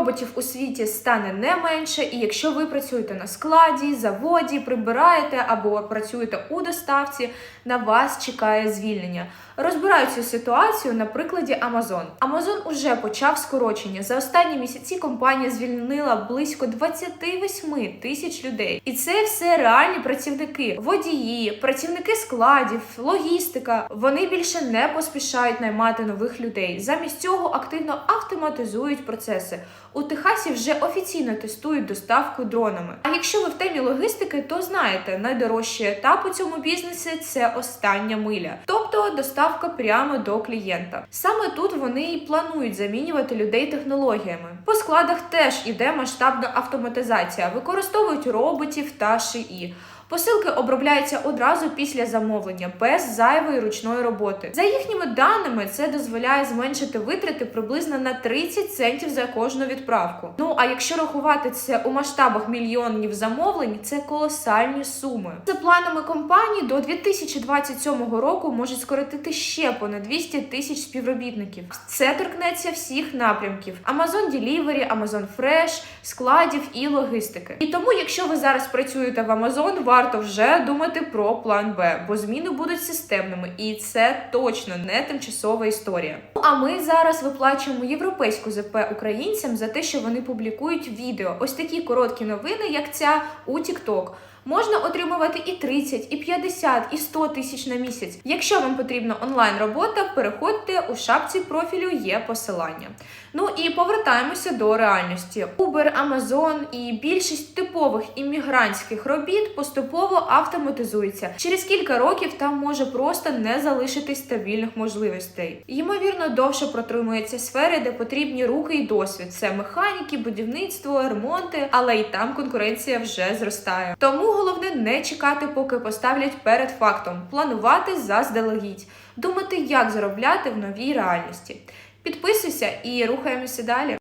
роботів у світі стане не менше, і якщо ви працюєте на складі, заводі, прибираєте або працюєте у доставці, на вас чекає звільнення. Розбираю цю ситуацію на прикладі Amazon. Amazon уже почав скорочення. За останні місяці компанія звільнила близько 28 тисяч людей. І це все реальні працівники, водії, працівники складів, логістика. Вони більше не поспішають наймати нових людей. Замість цього активно автоматизують процеси. У Техасі вже офіційно тестують доставку дронами. А якщо ви в темі логістики, то знаєте, найдорожчий етап у цьому бізнесі це остання миля, тобто доставка прямо до клієнта. Саме тут вони і планують замінювати людей технологіями. По складах теж іде масштабна автоматизація, використовують роботів та ШИІ. Посилки обробляються одразу після замовлення, без зайвої ручної роботи. За їхніми даними, це дозволяє зменшити витрати приблизно на 30 центів за кожну відправку. Ну а якщо рахувати це у масштабах мільйонів замовлень, це колосальні суми. За планами компанії до 2027 року можуть скоротити ще понад 200 тисяч співробітників. Це торкнеться всіх напрямків: Amazon Delivery, Amazon Fresh, складів і логістики. І тому, якщо ви зараз працюєте в Amazon, варто вже думати про план Б, бо зміни будуть системними, і це точно не тимчасова історія. Ну, А ми зараз виплачуємо європейську ЗП українцям за те, що вони публікують відео. Ось такі короткі новини, як ця у TikTok. Можна отримувати і 30, і 50, і 100 тисяч на місяць. Якщо вам потрібна онлайн робота, переходьте у шапці профілю є посилання. Ну і повертаємося до реальності. Uber, Amazon і більшість типових іммігрантських робіт поступово автоматизується. Через кілька років там може просто не залишитись стабільних можливостей. Ймовірно, довше протримуються сфери, де потрібні руки і досвід. Це механіки, будівництво, ремонти, але і там конкуренція вже зростає. Головне не чекати, поки поставлять перед фактом, планувати заздалегідь, думати, як заробляти в новій реальності. Підписуйся і рухаємося далі.